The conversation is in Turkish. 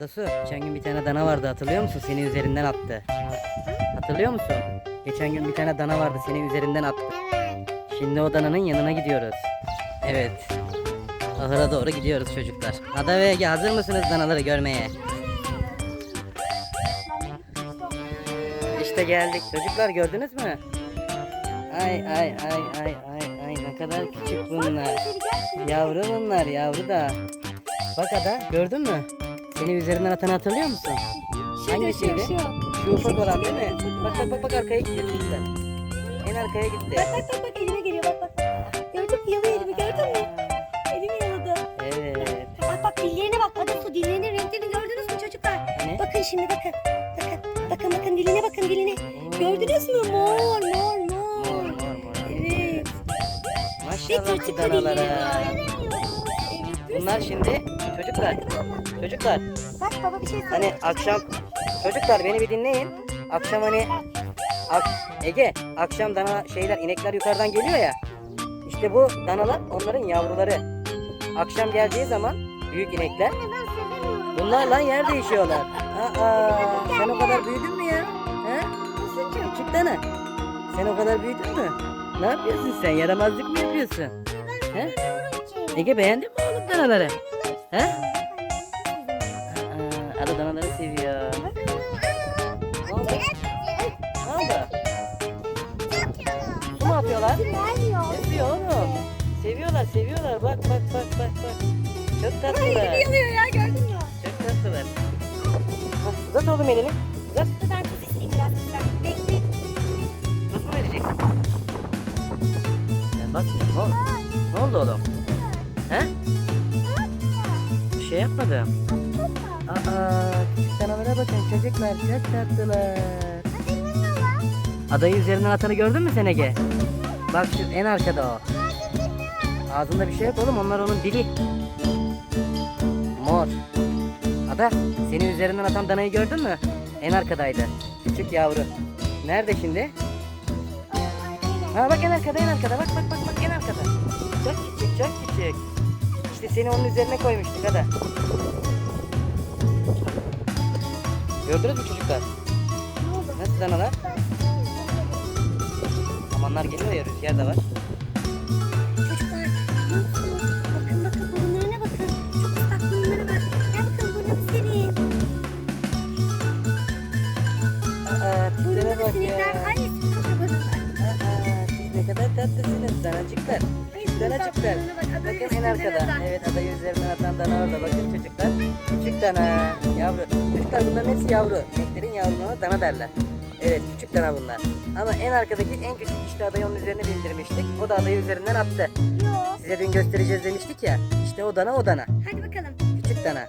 Dasu, geçen gün bir tane dana vardı hatırlıyor musun? Seni üzerinden attı. Hatırlıyor musun? Geçen gün bir tane dana vardı seni üzerinden attı. Şimdi o dananın yanına gidiyoruz. Evet. Ahıra doğru gidiyoruz çocuklar. Ada ve Ege hazır mısınız danaları görmeye? İşte geldik. Çocuklar gördünüz mü? Ay ay ay ay ay ay ne kadar küçük bunlar. Yavru bunlar yavru da. Bak Ada gördün mü? Seni üzerinden atanı hatırlıyor musun? Hangisiydi? Şu ufak olan değil mi? Bak bak bak bak arkaya gitti çocuklar. En arkaya gitti. Bak bak bak bak elime geliyor bak bak. Gördün mü yalıyor elimi gördün mü? Elimi yaladı. Evet. Bak bak dillerine bak. Ada su dillerinin renklerini gördünüz mü çocuklar? Hani? Bakın şimdi bakın. Bakın bakın bakın diline bakın diline. Gördünüz mü? Mor mor Mor mor. mor mor. Evet. Maşallah var. Evet. Bunlar şimdi çocuklar. Çocuklar Bak baba bir şey hani söyleyeyim. akşam çocuklar beni bir dinleyin. Akşam hani ak, Ege akşam dana şeyler inekler yukarıdan geliyor ya. İşte bu danalar onların yavruları. Akşam geldiği zaman büyük inekler bunlarla yer değişiyorlar. Aa, sen o kadar büyüdün mü ya? He? Küçük dana. Sen o kadar büyüdün mü? Ne yapıyorsun sen? Yaramazlık mı yapıyorsun? He? Ege beğendin mi oğlum danaları? He? Ada danaları seviyor. Ne oldu? Ne oldu? Su mu atıyorlar? Seviyor oğlum. Seviyorlar, seviyorlar. Bak bak bak bak bak. Çok tatlılar. Yalıyor ya gördün mü? Çok tatlılar. Hah, Uzat oğlum elini. Uzat. Ben tuz isteyeyim biraz. Bekle. Nasıl mı verecek? Sen bak. Ne oldu? Ne oldu oğlum? He? Bir şey yapmadım. Aa, küçük danalara bakın çocuklar çok tatlılar. Adayı üzerinden atanı gördün mü sen Ege? Bak şu en arkada o. Ağzında bir şey yok oğlum onlar onun dili. Mor. Ada seni üzerinden atan danayı gördün mü? En arkadaydı. Küçük yavru. Nerede şimdi? Ha bak en arkada en arkada bak bak bak bak en arkada. Çok küçük çok küçük. İşte seni onun üzerine koymuştuk hadi. Gördünüz mü çocuklar? Nasıl danalar? Amanlar geliyor ya rüzgar da var. Çocuklar bakın bakın burunlarına bakın. Çok ıslak burunları var. Gel bakın burnunu seveyim. Aa, Burnunda bak ya. burunlar. Aa, siz ne kadar tatlısınız danacıklar. Danacıklar. Bakın en arkada. Evet adayı üzerinden atan dana orada. Bakın çocuklar. Küçük dana. Yavru. Çocuklar bunların hepsi yavru. İneklerin yavrularına dana derler. Evet küçük dana bunlar. Ama en arkadaki en küçük işte adayı onun üzerine bindirmiştik. O da adayı üzerinden attı. Yok. Size dün göstereceğiz demiştik ya. İşte o dana o dana. Hadi bakalım. Küçük dana.